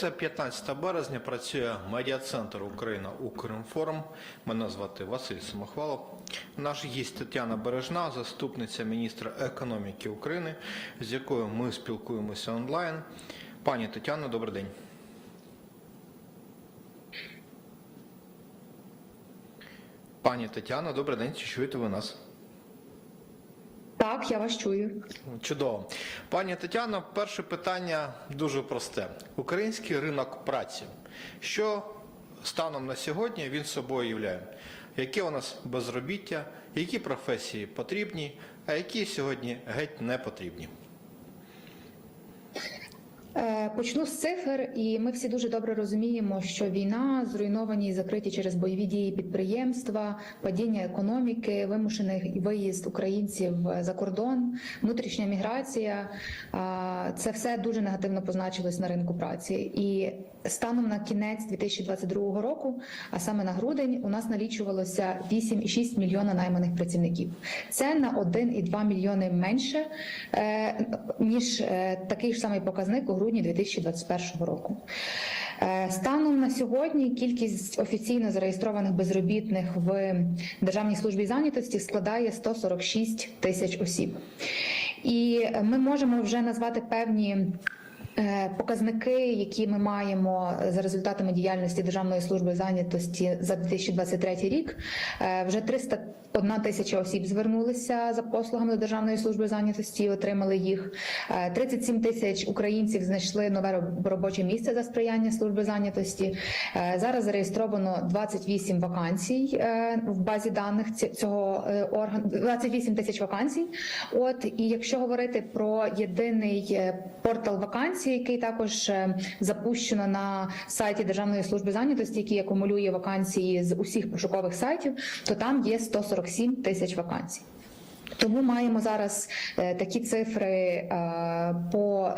Це 15 березня. Працює медіа-центр Україна Укрінформ. Мене звати Василь Самохвалов. Наш гість Тетяна Бережна, заступниця міністра економіки України, з якою ми спілкуємося онлайн. Пані Тетяно, добрий день. Пані Тетяно, добрий день. Чи чуєте ви нас? Так, я вас чую. Чудово. Пані Тетяно, перше питання дуже просте. Український ринок праці. Що станом на сьогодні він собою являє? Яке у нас безробіття, які професії потрібні, а які сьогодні геть не потрібні? Е, Почну з цифр, і ми всі дуже добре розуміємо, що війна, зруйновані і закриті через бойові дії підприємства, падіння економіки, вимушений виїзд українців за кордон, внутрішня міграція це все дуже негативно позначилось на ринку праці. І станом на кінець 2022 року, а саме на грудень, у нас налічувалося 8,6 мільйона найманих працівників. Це на 1,2 мільйони менше е, ніж е, такий ж самий показник у грудні 2021 року. Е, Станом на сьогодні кількість офіційно зареєстрованих безробітних в Державній службі зайнятості складає 146 тисяч осіб. І ми можемо вже назвати певні Показники, які ми маємо за результатами діяльності Державної служби зайнятості за 2023 рік, е, вже 301 тисяча осіб звернулися за послугами до Державної служби зайнятості, і отримали їх. Е, 37 тисяч українців знайшли нове робоче місце за сприяння служби зайнятості. Е, Зараз зареєстровано 28 вакансій е, в базі даних цього е, органу, 28 тисяч вакансій. От і якщо говорити про єдиний е, портал вакансій, який також е, запущено на сайті Державної служби зайнятості, який акумулює вакансії з усіх пошукових сайтів, то там є 147 тисяч вакансій. Тому маємо зараз е, такі цифри по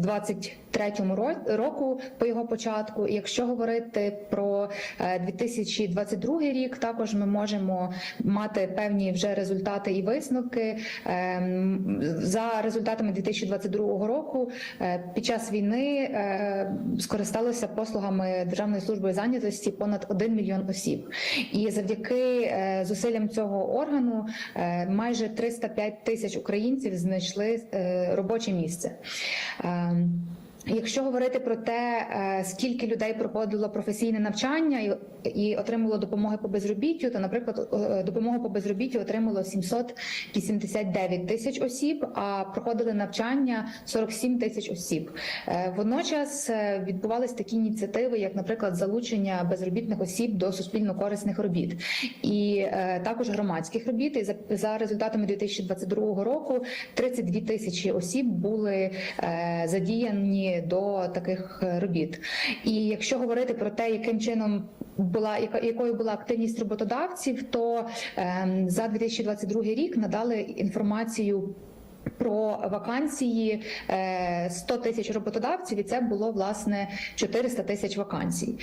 по 2023 ро- року по його початку. Якщо говорити про е, 2022 рік, також ми можемо мати певні вже результати і висновки. Ем, За результатами 2022 року е, під час війни е, скористалося послугами Державної служби зайнятості понад 1 мільйон осіб. І завдяки е, зусиллям цього органу е, майже 305 тисяч українців знайшли е, робоче місце. Якщо говорити про те, е, скільки людей проходило професійне навчання і, отримало допомоги по безробіттю, то, наприклад, е, допомогу по безробіттю отримало 789 тисяч осіб, а проходили навчання 47 тисяч осіб. Е, Водночас відбувались такі ініціативи, як, наприклад, залучення безробітних осіб до суспільно корисних робіт і також громадських робіт. І за, за результатами 2022 року 32 тисячі осіб були е, до таких е, робіт. І якщо говорити про те, яким чином була якою була активність роботодавців, то ем, за 2022 рік надали інформацію. Про вакансії е, 100 тисяч роботодавців, і це було власне 400 тисяч вакансій.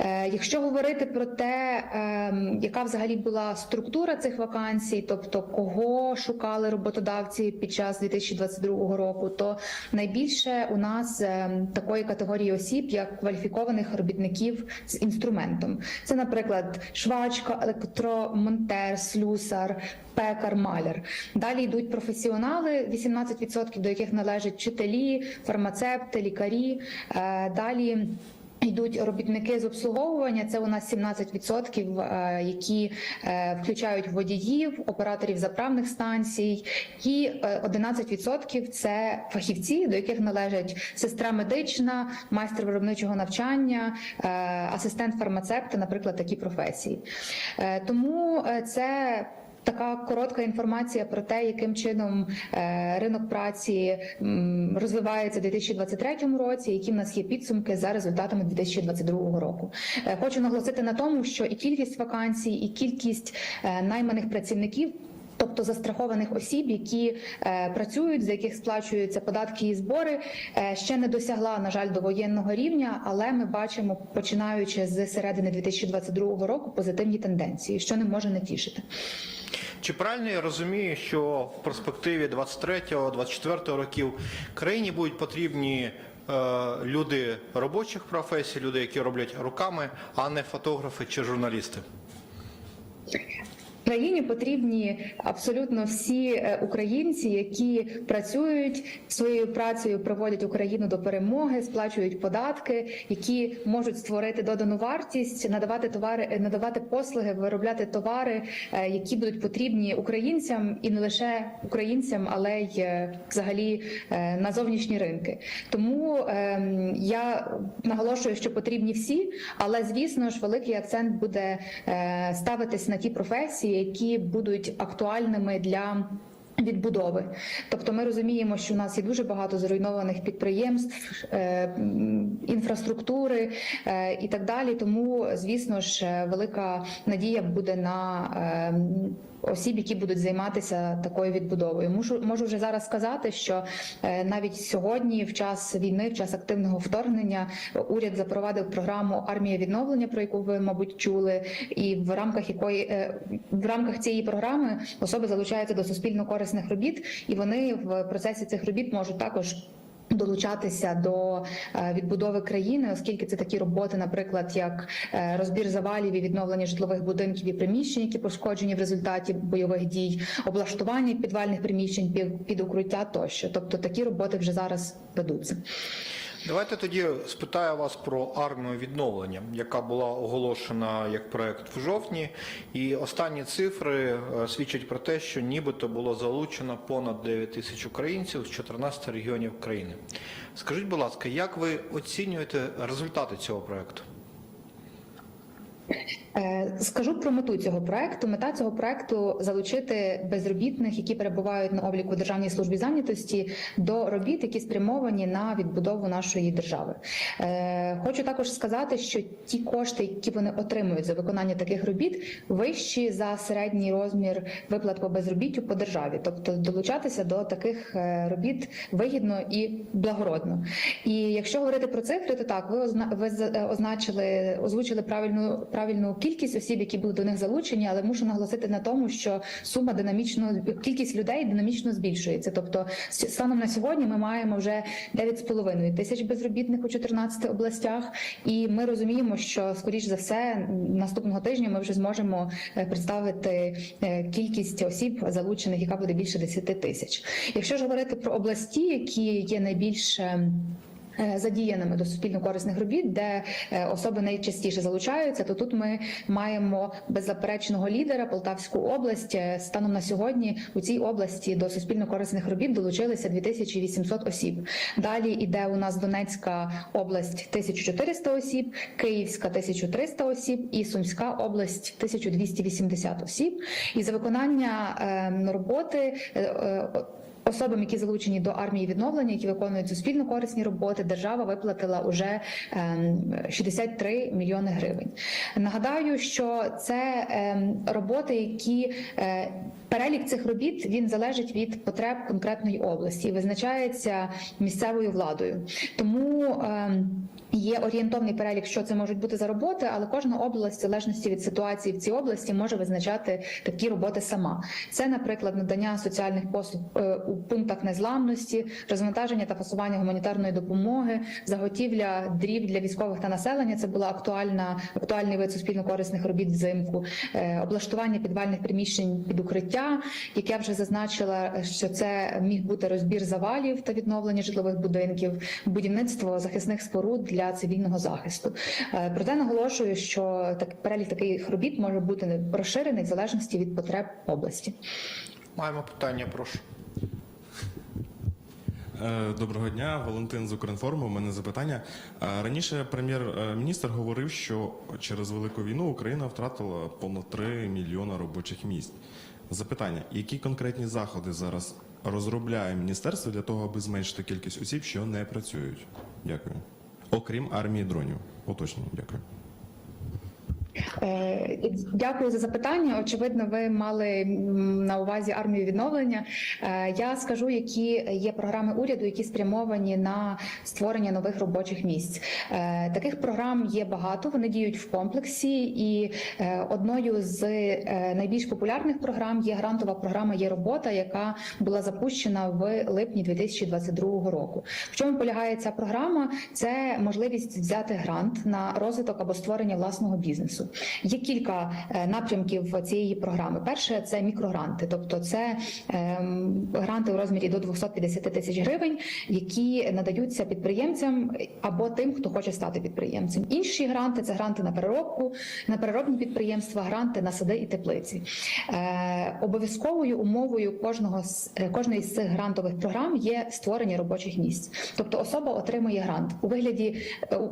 Е, Якщо говорити про те, ем, яка взагалі була структура цих вакансій, тобто кого шукали роботодавці під час 2022 року, то найбільше у нас ем, такої категорії осіб, як кваліфікованих робітників з інструментом. Це, наприклад, швачка, електромонтер, слюсар, пекар, маляр. Далі йдуть професіонали, 18% до яких належать вчителі, фармацевти, лікарі. Е, Далі. Йдуть робітники з обслуговування. Це у нас 17%, е, які е, включають водіїв, операторів заправних станцій, і е, 11% – це фахівці, до яких належать сестра медична, майстер виробничого навчання, асистент фармацевта, наприклад, такі професії. Тому це Така коротка інформація про те, яким чином е, ринок праці розвивається у 2023 році, які в нас є підсумки за результатами 2022 року. Е, Хочу наголосити на тому, що і кількість вакансій, і кількість е, найманих працівників. Тобто застрахованих осіб, які е, працюють, за яких сплачуються податки і збори, е, ще не досягла, на жаль, до воєнного рівня, але ми бачимо, починаючи з середини 2022 року, позитивні тенденції, що не може не тішити. Чи правильно я розумію, що в перспективі 23-24 років країні будуть потрібні е, люди робочих професій, люди, які роблять руками, а не фотографи чи журналісти? Країні потрібні абсолютно всі е, українці, які працюють своєю працею, приводять Україну до перемоги, сплачують податки, які можуть створити додану вартість, надавати товари, е, надавати послуги, виробляти товари, е, які будуть потрібні українцям і не лише українцям, але й взагалі на зовнішні ринки. Тому ем, я наголошую, що потрібні всі, але звісно ж великий акцент буде ставитись на ті професії, які будуть актуальними для. Відбудови, тобто ми розуміємо, що у нас є дуже багато зруйнованих підприємств, е, інфраструктури е, і так далі. Тому, звісно ж, е, велика надія буде на осіб, які будуть займатися такою відбудовою. Можу можу вже зараз сказати, що е, навіть сьогодні, в час війни, в час активного вторгнення, уряд запровадив програму армія відновлення, про яку ви мабуть чули, і в рамках якої е, в рамках цієї програми особи залучаються до суспільно корисних робіт, і вони в процесі цих робіт можуть також. Долучатися до е, відбудови країни, оскільки це такі роботи, наприклад, як е, розбір завалів і відновлення житлових будинків і приміщень, які пошкоджені в результаті бойових дій, облаштування підвальних приміщень під, укриття тощо. Тобто такі роботи вже зараз ведуться. Давайте тоді спитаю вас про армію відновлення, яка була оголошена як проект в жовтні. І останні цифри е, свідчать про те, що нібито було залучено понад 9 тисяч українців з 14 регіонів країни. Скажіть, будь ласка, як ви оцінюєте результати цього проекту? Е, Скажу про мету цього проекту. Мета цього проекту залучити безробітних, які перебувають на обліку Державній службі зайнятості, до робіт, які спрямовані на відбудову нашої держави. Е, Хочу також сказати, що ті кошти, які вони отримують за виконання таких робіт, вищі за середній розмір виплат по безробіттю по державі, тобто долучатися до таких е, робіт вигідно і благородно. І якщо говорити про цифри, то так ви означили, озвучили правильну правильну кількість осіб, які були до них залучені, але мушу наголосити на тому, що сума динамічно кількість людей динамічно збільшується. Тобто, станом на сьогодні ми маємо вже 9,5 тисяч безробітних у 14 областях, і ми розуміємо, що скоріш за все наступного тижня ми вже зможемо е, представити е, кількість осіб залучених, яка буде більше 10 тисяч. Якщо ж говорити про області, які є найбільш е, е, Задіяними до суспільно корисних робіт, де е, особи найчастіше залучаються, то тут ми маємо беззаперечного лідера Полтавську область. Е, Станом на сьогодні у цій області до суспільно корисних робіт долучилися 2800 осіб. Далі іде у нас Донецька область 1400 осіб, Київська 1300 осіб і Сумська область 1280 осіб. І за виконання е, роботи. Особам, які залучені до армії відновлення, які виконують суспільно корисні роботи, держава виплатила уже ем, 63 мільйони гривень. Нагадаю, що це ем, роботи, які е, перелік цих робіт він залежить від потреб конкретної області і визначається місцевою владою. Тому ем, Є орієнтовний перелік, що це можуть бути за роботи, але кожна область, в залежності від ситуації в цій області, може визначати такі роботи сама. Це, наприклад, надання соціальних послуг е, у пунктах незламності, розвантаження та фасування гуманітарної допомоги, заготівля дрів для військових та населення. Це була актуальна актуальний вид суспільно-корисних робіт взимку, е, облаштування підвальних приміщень під укриття, як я вже зазначила, що це міг бути розбір завалів та відновлення житлових будинків, будівництво захисних споруд для цивільного захисту. Е, Проте наголошую, що так перелік таких робіт може бути розширений в залежності від потреб області. Маємо питання, прошу. Е, Доброго дня, Валентин з Укрінформу. У мене запитання. Е, Раніше прем'єр-міністр говорив, що через велику війну Україна втратила понад 3 мільйона робочих місць. Запитання: які конкретні заходи зараз розробляє міністерство для того, аби зменшити кількість осіб, що не працюють? Дякую. Окрім армії дронів. Уточнення. Дякую. Е, Дякую за запитання. Очевидно, ви мали на увазі армію відновлення. Е, Я скажу, які є програми уряду, які спрямовані на створення нових робочих місць. Е, Таких програм є багато. Вони діють в комплексі, і одною з найбільш популярних програм є грантова програма Є робота, яка була запущена в липні 2022 року. В чому полягає ця програма? Це можливість взяти грант на розвиток або створення власного бізнесу. Є кілька е, напрямків цієї програми. Перше це мікрогранти, тобто це ем, гранти у розмірі до 250 тисяч гривень, які надаються підприємцям або тим, хто хоче стати підприємцем. Інші гранти це гранти на переробку, на переробні підприємства, гранти на сади і теплиці. Е, обов'язковою умовою кожного з е, кожної з цих грантових програм є створення робочих місць. Тобто особа отримує грант у вигляді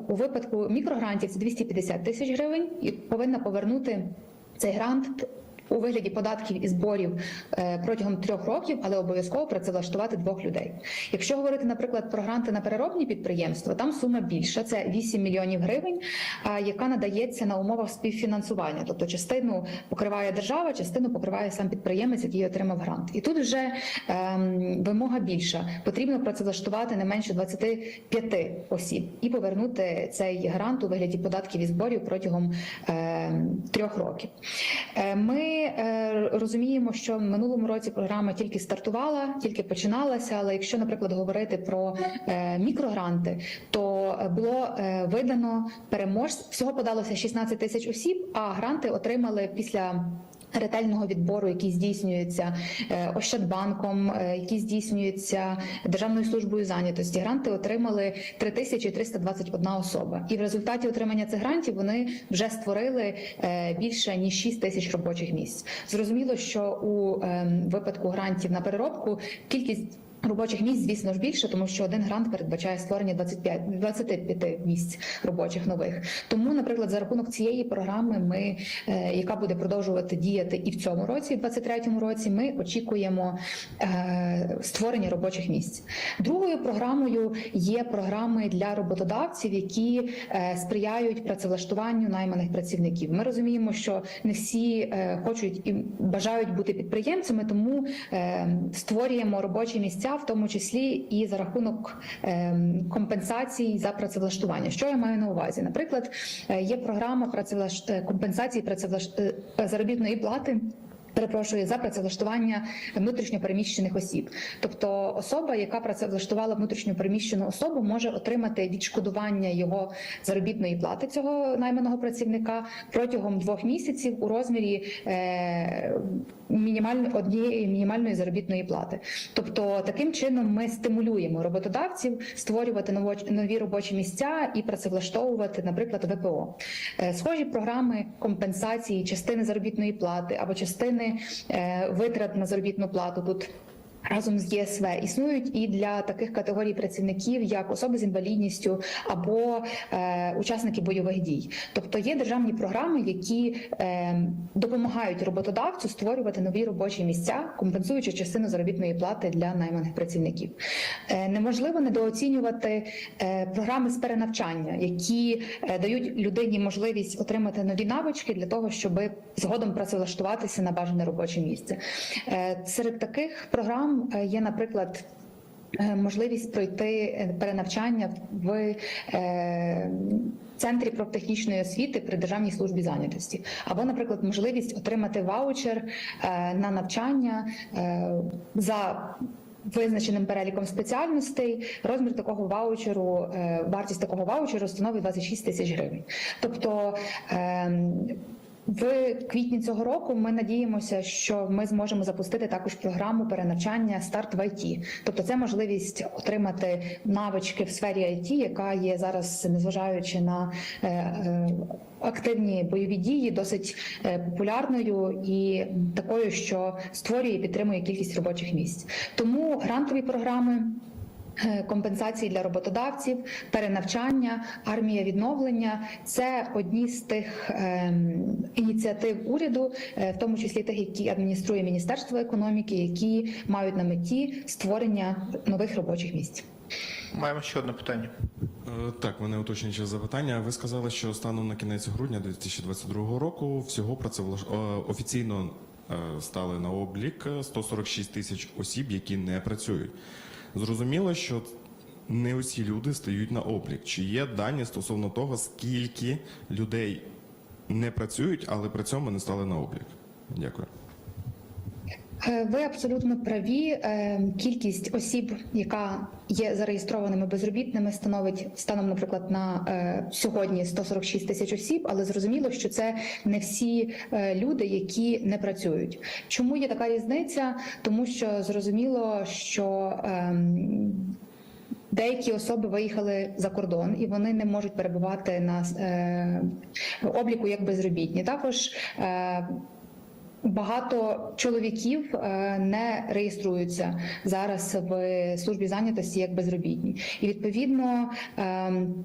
у- випадку мікрогрантів це 250 тисяч гривень повинна повернути цей грант. У вигляді податків і зборів е, протягом трьох років, але обов'язково працевлаштувати двох людей. Якщо говорити, наприклад, про гранти на переробні підприємства, там сума більша це 8 мільйонів гривень, яка надається на умовах співфінансування. Тобто частину покриває держава, частину покриває сам підприємець, який отримав грант. І тут вже ем, вимога більша. Потрібно працевлаштувати не менше 25 осіб і повернути цей грант у вигляді податків і зборів протягом ем, трьох років. Е, Ми е, розуміємо, що в минулому році програма тільки стартувала, тільки починалася. Але якщо, наприклад, говорити про е, мікрогранти, то було е, видано переможців. Всього подалося 16 тисяч осіб, а гранти отримали після. Ретельного відбору, який здійснюється е, Ощадбанком, е, який здійснюється Державною службою зайнятості. Гранти отримали 3321 особа, і в результаті отримання цих грантів вони вже створили е, більше ніж 6 тисяч робочих місць. Зрозуміло, що у ем, випадку грантів на переробку кількість Робочих місць, звісно ж, більше, тому що один грант передбачає створення 25, 25 місць робочих нових. Тому, наприклад, за рахунок цієї програми, ми, е, яка буде продовжувати діяти і в цьому році, в 23-му році, ми очікуємо е, створення робочих місць. Другою програмою є програми для роботодавців, які е, сприяють працевлаштуванню найманих працівників. Ми розуміємо, що не всі е, хочуть і бажають бути підприємцями, тому е, створюємо робочі місця, в тому числі і за рахунок е, компенсацій за працевлаштування. Що я маю на увазі? Наприклад, е, є програма е, компенсації працевлаш... е, заробітної плати. Перепрошую за працевлаштування внутрішньопереміщених осіб, тобто особа, яка працевлаштувала внутрішньопереміщену особу, може отримати відшкодування його заробітної плати цього найманого працівника протягом двох місяців у розмірі е, мінімально однієї мінімальної заробітної плати. Тобто, таким чином ми стимулюємо роботодавців створювати нові робочі місця і працевлаштовувати, наприклад, ВПО. Е, Схожі програми компенсації частини заробітної плати або частини е, витрат на заробітну плату тут. Разом з ЄСВ існують і для таких категорій працівників, як особи з інвалідністю або е, учасники бойових дій. Тобто є державні програми, які е, допомагають роботодавцю створювати нові робочі місця, компенсуючи частину заробітної плати для найманих працівників. Е, неможливо недооцінювати е, програми з перенавчання, які е, дають людині можливість отримати нові навички для того, щоб згодом працевлаштуватися на бажане робоче місце. Е, Серед таких програм е, є, наприклад. е, Можливість пройти е, перенавчання в центрі профтехнічної освіти при державній службі зайнятості, або, наприклад, можливість отримати ваучер на навчання за визначеним переліком спеціальностей. Розмір такого ваучеру, вартість такого ваучеру становить 26 тисяч гривень. Тобто. В квітні цього року ми надіємося, що ми зможемо запустити також програму перенавчання старт в ІТ. Тобто, це можливість отримати навички в сфері IT, яка є зараз, незважаючи на е, е, активні бойові дії, досить е, популярною і такою, що створює і підтримує кількість робочих місць. Тому грантові програми. Е, Компенсації для роботодавців, перенавчання, армія відновлення це одні з тих ем, ініціатив уряду, е, в тому числі тих, які адмініструє Міністерство економіки, які мають на меті створення нових робочих місць. Маємо ще одне питання. Е, Так, мене уточнююче запитання. Ви сказали, що станом на кінець грудня 2022 року всього працевлаш... офіційно стали на облік е, 146 тисяч осіб, які не працюють. Зрозуміло, що не усі люди стають на облік. Чи є дані стосовно того, скільки людей не працюють, але при цьому не стали на облік? Дякую. Е, Ви абсолютно праві. Е, Кількість осіб, яка є зареєстрованими безробітними, становить станом, наприклад, на е, сьогодні 146 тисяч осіб, але зрозуміло, що це не всі люди, які не працюють. Чому є така різниця? Тому що зрозуміло, що ем, Деякі особи виїхали за кордон і вони не можуть перебувати на е, обліку як безробітні. Також е, Багато чоловіків е, не реєструються зараз в службі зайнятості як безробітні, і відповідно. ем,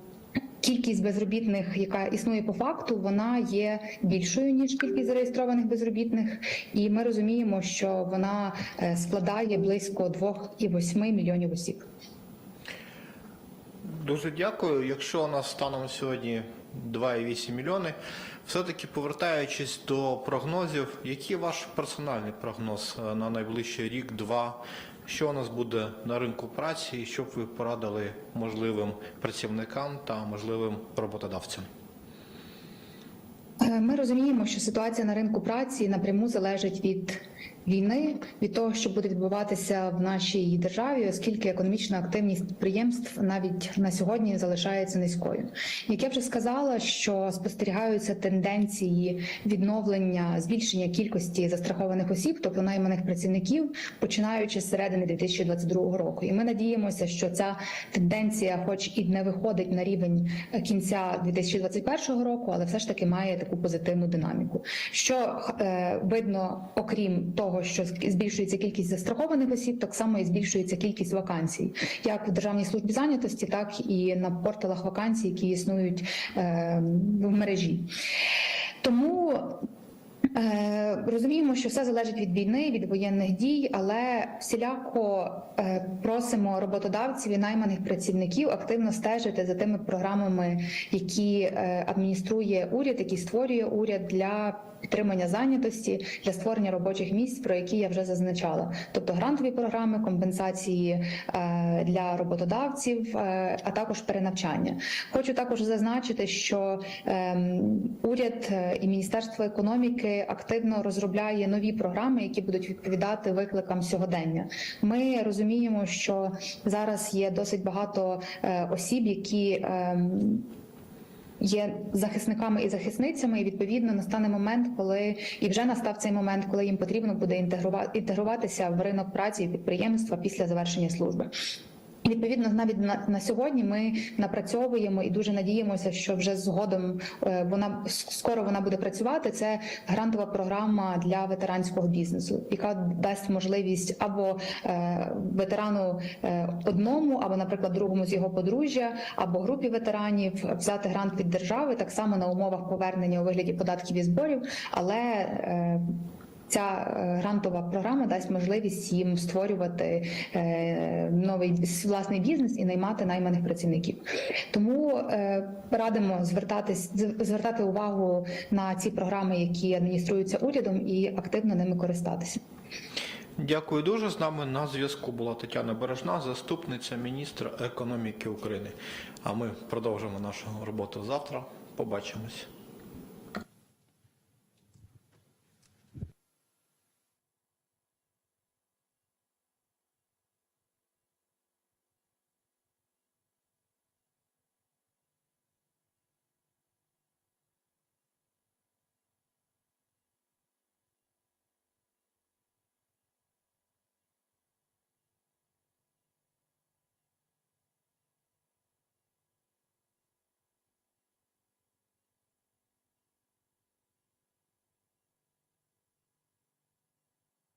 Кількість безробітних, яка існує по факту, вона є більшою ніж кількість зареєстрованих безробітних, і ми розуміємо, що вона е, складає близько 2,8 мільйонів осіб. Дуже дякую. Якщо у нас станом сьогодні 2,8 мільйони, все-таки повертаючись до прогнозів, який ваш персональний прогноз е, на найближчий рік-два? Що у нас буде на ринку праці, і що б ви порадили можливим працівникам та можливим роботодавцям? Е, Ми розуміємо, що ситуація на ринку праці напряму залежить від війни, від того, що буде відбуватися в нашій державі, оскільки економічна активність підприємств навіть на сьогодні залишається низькою. Як я вже сказала, що спостерігаються тенденції відновлення збільшення кількості застрахованих осіб, тобто найманих працівників, починаючи з середини 2022 року. І ми надіємося, що ця тенденція, хоч і не виходить на рівень кінця 2021 року, але все ж таки має таку позитивну динаміку. Що е, видно, окрім того, що збільшується кількість застрахованих осіб, так само і збільшується кількість вакансій, як в державній службі зайнятості, так і на порталах вакансій, які існують е, в мережі. Тому Е, Розуміємо, що все залежить від війни, від воєнних дій, але всіляко е, просимо роботодавців і найманих працівників активно стежити за тими програмами, які адмініструє уряд, які створює уряд для підтримання зайнятості, для створення робочих місць, про які я вже зазначала, тобто грантові програми, компенсації е, для роботодавців, е, а також перенавчання. Хочу також зазначити, що ем, уряд е, і Міністерство економіки активно розробляє нові програми, які будуть відповідати викликам сьогодення. Ми розуміємо, що зараз є досить багато осіб, які ем, Є захисниками і захисницями, і відповідно настане момент, коли і вже настав цей момент, коли їм потрібно буде інтегрувати інтегруватися в ринок праці і підприємства після завершення служби. Відповідно, навіть на, на сьогодні ми напрацьовуємо і дуже надіємося, що вже згодом е, вона скоро вона буде працювати. Це грантова програма для ветеранського бізнесу, яка дасть можливість або е, ветерану е, одному, або, наприклад, другому з його подружжя, або групі ветеранів взяти грант від держави, так само на умовах повернення у вигляді податків і зборів, але е, Ця е, грантова програма дасть можливість їм створювати е, новий власний бізнес і наймати найманих працівників. Тому е, радимо звертатись звертати увагу на ці програми, які адмініструються урядом, і активно ними користатися. Дякую дуже. З нами на зв'язку була Тетяна Бережна, заступниця міністра економіки України. А ми продовжимо нашу роботу завтра. Побачимось.